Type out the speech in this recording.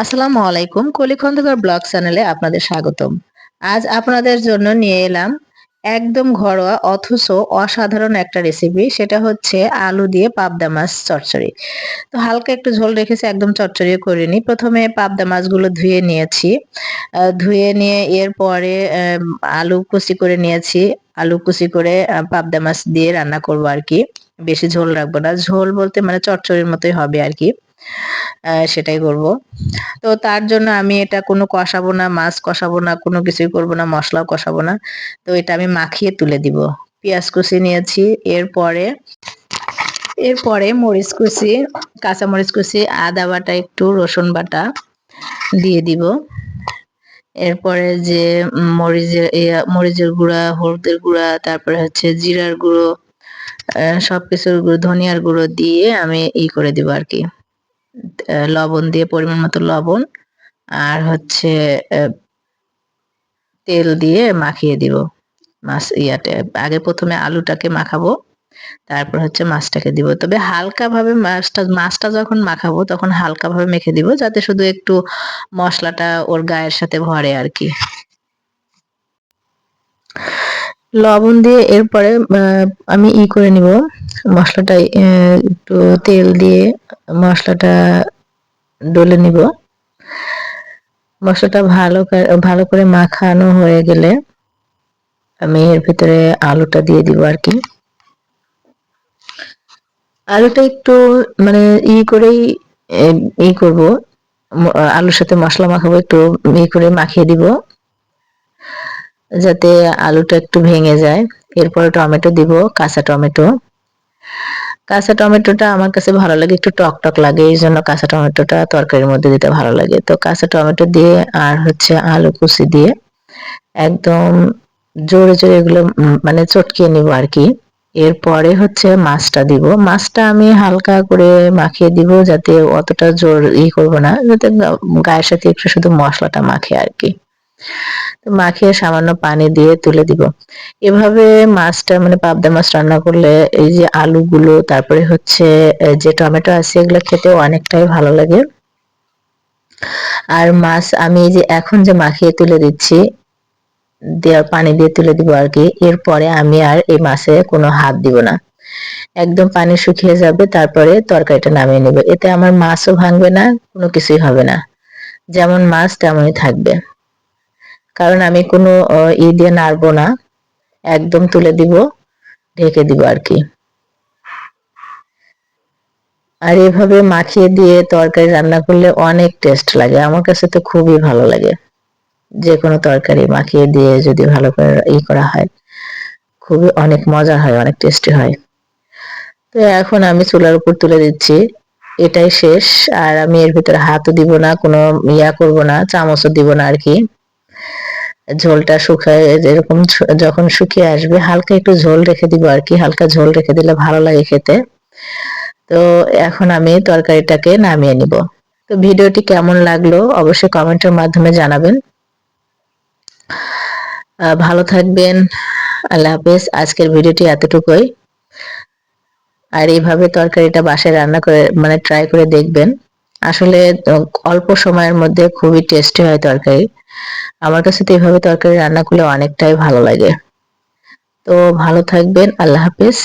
আসসালামু আলাইকুম কলি খন্দকার ব্লগ চ্যানেলে আপনাদের স্বাগতম। আজ আপনাদের জন্য নিয়ে এলাম একদম ঘরোয়া অথচ অসাধারণ একটা রেসিপি সেটা হচ্ছে আলু দিয়ে পাবদা মাছ চচ্চড়ি। তো হালকা একটু ঝোল রেখেছি, একদম চচ্চড়িও করিনি। প্রথমে পাবদা মাছগুলো ধুয়ে নিয়েছি। ধুয়ে নিয়ে এরপরে আলু কুচি করে নিয়েছি। আলু কুচি করে পাবদা মাছ দিয়ে রান্না করব আর কি। বেশি ঝোল রাখব না। ঝোল বলতে মানে চচ্চড়ির মতোই হবে আর কি। সেটাই করব। তো তার জন্য আমি এটা কোনো কষাবো না, মাছ কষাবো না, কোনো কিছুই করব না, মশলাও কষাবো না। তো এটা আমি মাখিয়ে তুলে দিব। পেঁয়াজ কুচি নিয়েছি, এরপরে এরপরে মরিচ কুচি, কাঁচা মরিচ কুচি, আদা বাটা, একটু রসুন বাটা দিয়ে দিব। এরপরে যে মরিচের মরিচের গুঁড়া, হলুদের গুঁড়া, তারপরে হচ্ছে জিরার গুঁড়ো সব কিছুর গুঁড়ো, ধনিয়ার গুঁড়ো দিয়ে আমি ই করে দিব আর কি। লবণ দিয়ে পরিমাণ মতো লবণ আর হচ্ছে তেল দিয়ে মাখিয়ে দিব। মাছ ইয়াতে, আগে প্রথমে আলুটাকে মাখাবো, তারপর হচ্ছে মাছটাকে দিব। তবে হালকাভাবে মাছটা মাছটা যখন মাখাবো তখন হালকা ভাবে মেখে দিব, যাতে শুধু একটু মশলাটা ওর গায়ের সাথে ভরে আর কি। লবণ দিয়ে এরপরে আমি ই করে নিব মশলাটা একটু তেল দিয়ে মশলাটা ডলে নিব। মশলাটা ভালো ভালো করে মাখানো হয়ে গেলে আমি এর ভিতরে আলুটা দিয়ে দিব আর কি। আলুটা একটু মানে ই করেই ই করব আলুর সাথে মশলা মাখাবো, একটু ই করে মাখিয়ে দিব। যাতে আলুটা একটু ভেঙে যায়। এরপরে টমেটো দিব, কাঁচা টমেটো। কাঁচা টমেটোটা আমার কাছে ভালো লাগে, একটু টক টক লাগে, এই জন্য কাঁচা টমেটোটা তরকারির মধ্যে দিতে ভালো লাগে। তো কাঁচা টমেটো দিয়ে আর হচ্ছে আলু কুচি দিয়ে একদম জোরে জোরে এগুলো মানে চটকিয়ে নিব আর কি। এরপরে হচ্ছে মাছটা দিব। মাছটা আমি হালকা করে মাখিয়ে দিব যাতে অতটা জোর ই করব না, যাতে গায়ের সাথে একটু শুধু মশলাটা মাখে আর কি। মাখিয়ে সামান্য পানি দিয়ে তুলে দিব। এভাবে মাছটা মানে পাবদা মাছ রান্না করলে এই যে আলুগুলো, তারপরে হচ্ছে যে টমেটো আছে, এগুলো খেতেও অনেকটাই ভালো লাগে। আর মাছ আমি যে এখন যে মাখিয়ে তুলে দিচ্ছি, দেওয়ার পানি দিয়ে তুলে দিব আর কি, এরপরে আমি আর এই মাছে কোনো হাত দিব না। একদম পানি শুকিয়ে যাবে, তারপরে তরকারিটা নামিয়ে নেবে। এতে আমার মাছও ভাঙবে না, কোনো কিছুই হবে না। যেমন মাছ, তেমনই থাকবে। কারণ আমি কোনো ই দিয়ে নাড়বো না। একদম তুলে দিব, ঢেকে দিব আর কি। আর এভাবে মাখিয়ে দিয়ে তরকারি রান্না করলে অনেক টেস্ট লাগে। আমার কাছে তো খুবই ভালো লাগে। যে কোনো তরকারি মাখিয়ে দিয়ে যদি ভালো করে ই করা হয়, খুবই অনেক মজা হয়, অনেক টেস্টি হয়। তো এখন আমি চুলার উপর তুলে দিচ্ছি। এটাই শেষ। আর আমি এর ভিতরে হাতও দিব না, কোনো ইয়া করব না, চামচও দিব না আর কি। ঝোলটা শুকায় এরকম যখন শুকিয়ে আসবে, হালকা একটু ঝোল রেখে দিব আর কি, হালকা ঝোল রেখে দিলে ভালো লাগে খেতে। তো এখন আমি তরকারিটাকে নামিয়ে নিব। তো ভিডিওটি কেমন লাগল অবশ্যই কমেন্টের মাধ্যমে জানাবেন। ভালো থাকবেন, আল্লাহ হাফেজ, আজকের ভিডিওটি এতটুকুই। আর এইভাবে তরকারিটা বাসায় রান্না করে মানে ট্রাই করে দেখবেন। আসলে অল্প সময়ের মধ্যে খুবই টেস্টি হয় তরকারি। আমার কাছে তো এভাবে তরকারি রান্না করলে অনেকটাই ভালো লাগে। তো ভালো থাকবেন, আল্লাহ হাফিজ।